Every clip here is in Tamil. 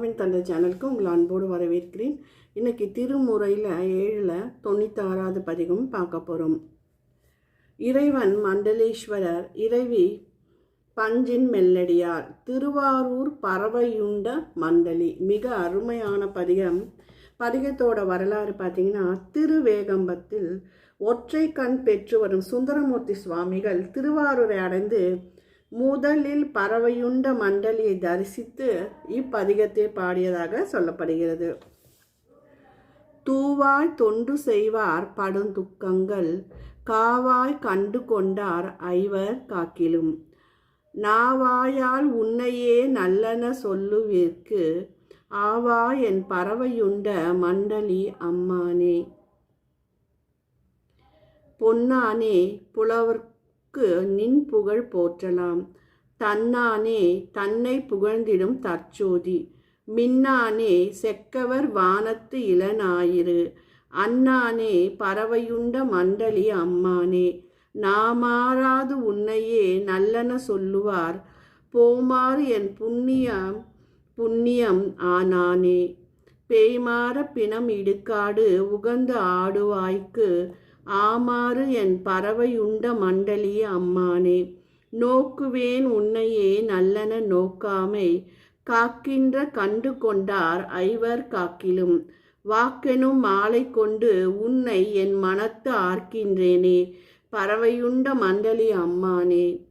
தந்தை சேனலுக்கு உங்களை அன்போடு வரவேற்கிறேன். இன்னைக்கு திருமுறையில் ஏழில் தொண்ணூத்தாறாவது பதிகம் பார்க்க போகிறோம் இறைவன் மண்டலேஸ்வரர் இறைவி பஞ்சின் மெல்லடியார் திருவாரூர் பறவையுண்ட மண்டலி. மிக அருமையான பதிகம். பதிகத்தோட வரலாறு பார்த்தீங்கன்னா திருவேகம்பத்தில் ஒற்றை கண் பெற்று வரும் சுந்தரமூர்த்தி சுவாமிகள் திருவாரூரை அடைந்து முதலில் பறவையுண்ட மண்டலியை தரிசித்து இப்பதிகத்தை பாடியதாக சொல்லப்படுகிறது. தூவாய் தொண்டு செய்வார் படுந்துக்கங்கள் காவாய் கண்டு கொண்டார் ஐவர் காக்கிலும். நாவாயால் உன்னையே நல்லன சொல்லுவிற்கு ஆவா என் பறவையுண்ட மண்டலி அம்மானே. பொன்னானே புலவர் தன்னுக்கு நின் புகழ் போற்றலாம். தன்னானே தன்னை புகழ்ந்திடும் தற்சோதி. மின்னானே செக்கவர் வானத்து இளநாயிரு அண்ணானே பறவையுண்ட மண்டலி அம்மானே. நாமாறாது உன்னையே நல்லன சொல்லுவார். போமாறு என் புண்ணியம் புண்ணியம் ஆனானே. பேய்மாற பிணம் இடுக்காடு உகந்த ஆடுவாய்க்கு ஆமாறு என் பறவையுண்ட மண்டலி அம்மானே நோக்குவேன் உன்னையே நல்லன நோக்காமை. காக்கின்ற கண்டு கொண்டார் ஐவர் காக்கிலும். வாக்கெனும் மாலை கொண்டு உன்னை என் மனத்து ஆர்க்கின்றேனே பறவையுண்ட மண்டலி அம்மானே.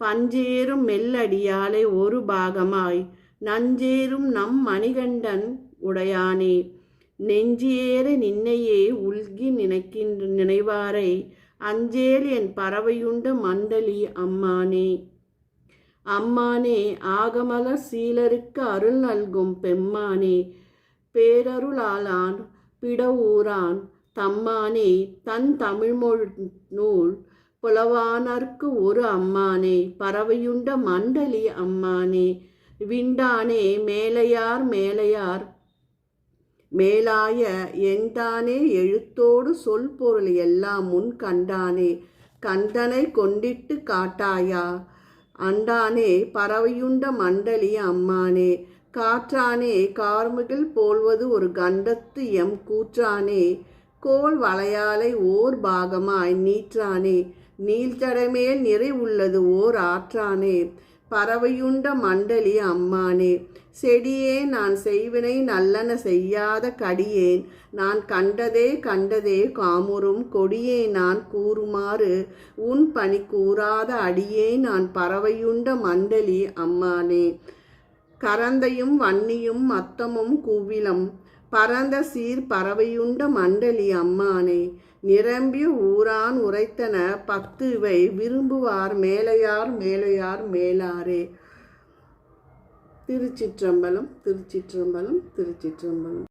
பஞ்சேறும் மெல்லடியாலை ஒரு பாகமாய் நஞ்சேறும் நம் மணிகண்டன் உடையானே. நெஞ்சேற நின்னையே உள்கி நினைக்கின்ற நினைவாரை அஞ்சேல் என் பறவையுண்ட மண்டலி அம்மானே. அம்மானே ஆகமல சீலருக்கு அருள் நல்கும் பெம்மானே. பேரருளாளான் பிடவூரான் தம்மானே தன் தமிழ்மொழி நூல் புலவானர்க்கு ஒரு அம்மானே. பறவையுண்ட மண்டலி அம்மானே. விண்டானே மேலையார் மேலையார் மேலாய என்தானே எழுத்தோடு சொல் பொருள் எல்லாம் முன் கண்டானே கண்டனை கொண்டிட்டு காட்டாயா? அண்டானே பறவையுண்ட மண்டலி அம்மானே காற்றானே கார்முகில் போல்வது ஒரு கண்டத்து எம் கூற்றானே கோல் வளையாலை ஓர் பாகமாய் நீற்றானே நீள்தடமேல் நிறை உள்ளது ஓர் ஆற்றானே பறவையுண்ட மண்டலி அம்மானே செடியே நான் செய்வினை நல்லன செய்யாத கடியேன். நான் கண்டதே கண்டதே காமுறும் கொடியே நான் கூறுமாறு உன் பணி கூறாத அடியே நான் பறவையுண்ட மண்டலி அம்மானே. கரந்தையும் வன்னியும் மத்தமும் கூவிலம் பரந்த சீர் பறவையுண்ட மண்டலி அம்மானே நிரம்பிய ஊரான் உரைத்தன பத்து இவை விரும்புவார் மேலையார் மேலையார் மேலாரே. திருச்சிற்றம்பலம் திருச்சிற்றம்பலம் திருச்சிற்றம்பலம்.